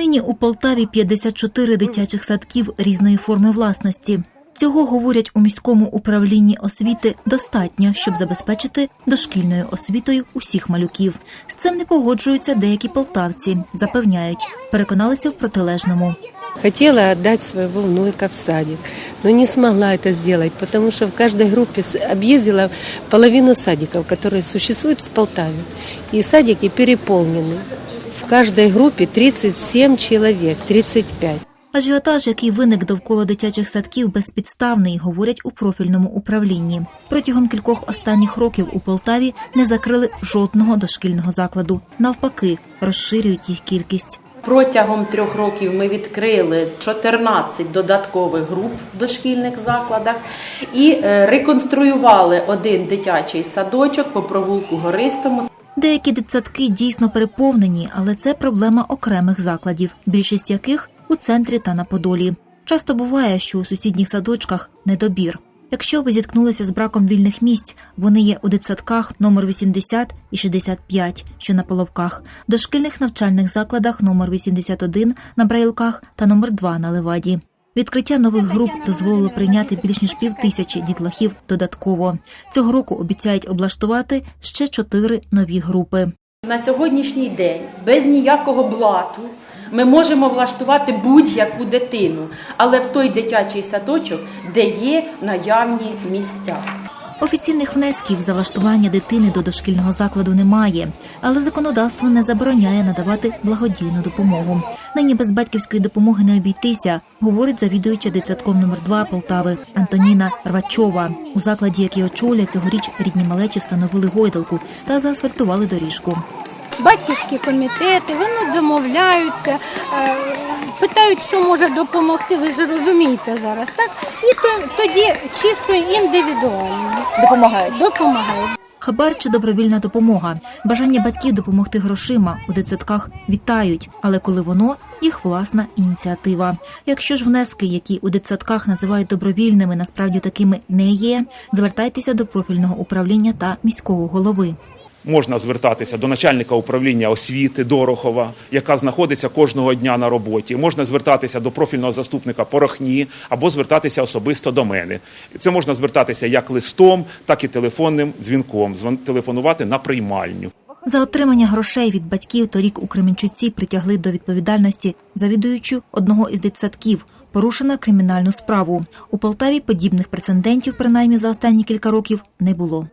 Нині у Полтаві 54 дитячих садків різної форми власності. Цього говорять у міському управлінні освіти достатньо, щоб забезпечити дошкільною освітою усіх малюків. З цим не погоджуються деякі полтавці. Запевняють, переконалися в протилежному. Хотела отдать своего внука в садик, но не смогла это сделать, потому что в каждой группе с- объездила половину садиков, которые существуют в Полтаве. И садики переполнены. В каждой группе 37 человек, 35. Ажіотаж, який виник довкола дитячих садків, безпідставний, говорять у профільному управлінні. Протягом кількох останніх років у Полтаві не закрили жодного дошкільного закладу. Навпаки, розширюють їх кількість. Протягом трьох років ми відкрили 14 додаткових груп в дошкільних закладах і е, реконструювали один дитячий садочок по провулку Гористому. Деякі дитсадки дійсно переповнені, але це проблема окремих закладів, більшість яких у центрі та на Подолі. Часто буває, що у сусідніх садочках недобір. Якщо ви зіткнулися з браком вільних місць, вони є у дитсадках номер 80 і 65, що на Половках, дошкільних навчальних закладах номер 81 на Брайлках та номер 2 на Леваді. Відкриття нових груп дозволило прийняти більш ніж пів тисячі дітлахів додатково. Цього року обіцяють облаштувати ще чотири нові групи. На сьогоднішній день без ніякого блату ми можемо влаштувати будь-яку дитину, але в той дитячий садочок, де є наявні місця. Офіційних внесків за влаштування дитини до дошкільного закладу немає, але законодавство не забороняє надавати благодійну допомогу. Нині без батьківської допомоги не обійтися, говорить завідуюча дитсадком номер 2 Полтави Антоніна Рвачова. У закладі, який очолює цьогоріч рідні малечі встановили гойдалку та заасфальтували доріжку. Батьківські комітети, вони домовляються, е, питають, що може допомогти. Ви ж розумієте зараз, так? І то, тоді чисто індивідуально допомагають. Допомагають. Хабар чи добровільна допомога. Бажання батьків допомогти грошима у дитсадках вітають, але коли воно їх власна ініціатива. Якщо ж внески, які у дитсадках називають добровільними, насправді такими не є, звертайтеся до профільного управління та міського голови. Можна звертатися до начальника управління освіти Дорохова, яка знаходиться кожного дня на роботі. Можна звертатися до профільного заступника Порохні або звертатися особисто до мене. Це можна звертатися як листом, так і телефонним дзвінком. Телефонувати на приймальню. За отримання грошей від батьків торік у Кременчуці притягли до відповідальності завідуючу одного із дитсадків. Порушено кримінальну справу. У Полтаві подібних прецедентів, принаймні за останні кілька років, не було.